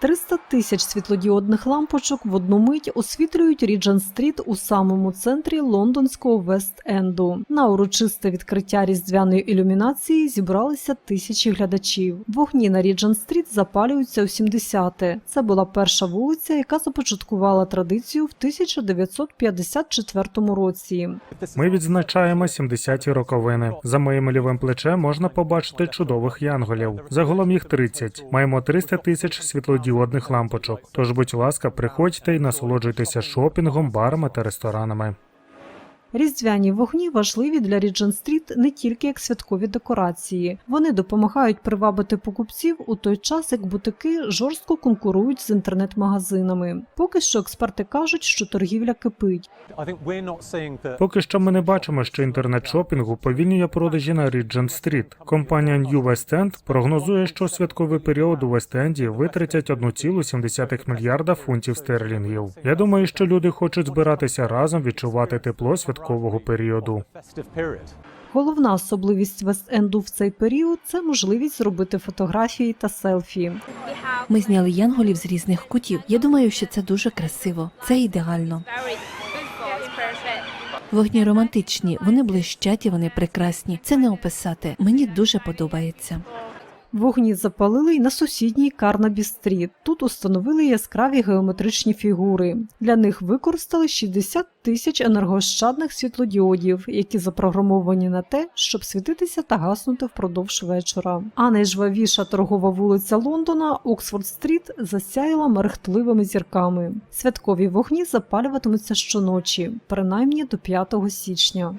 300 тисяч світлодіодних лампочок в одну мить освітлюють Ріджен-стріт у самому центрі лондонського Вест-Енду. На урочисте відкриття різдвяної ілюмінації зібралися тисячі глядачів. Вогні на Ріджен-стріт запалюються у 70-те. Це була перша вулиця, яка започаткувала традицію в 1954 році. Ми відзначаємо 70-ті роковини. За моїм лівим плечем можна побачити чудових янголів. Загалом їх 30. Маємо 300 тисяч світлодіодних лампочок. Тож, будь ласка, приходьте і насолоджуйтеся шопінгом, барами та ресторанами. Різдвяні вогні важливі для Ріджен-стріт не тільки як святкові декорації. Вони допомагають привабити покупців у той час, як бутики жорстко конкурують з інтернет-магазинами. Поки що експерти кажуть, що торгівля кипить. Поки що ми не бачимо, що інтернет-шопінг уповільнює продажі на Regent Street. Компанія New West End прогнозує, що святковий період у Вест-Енді витратять 1,7 мільярда фунтів стерлінгів. Я думаю, що люди хочуть збиратися разом, відчувати тепло святкового періоду. festive period. Головна особливість Вест-Енду в цей період це можливість зробити фотографії та селфі. Ми зняли янголів з різних кутів. Я думаю, що це дуже красиво. Це ідеально. Вогні романтичні, вони блищать і вони прекрасні. Це не описати. Мені дуже подобається. Вогні запалили й на сусідній Карнабі-стріт. Тут установили яскраві геометричні фігури. Для них використали 60 тисяч енергоощадних світлодіодів, які запрограмовані на те, щоб світитися та гаснути впродовж вечора. А найжвавіша торгова вулиця Лондона, Оксфорд-стріт, засяяла мерехтливими зірками. Святкові вогні запалюватимуться щоночі, принаймні до 5 січня.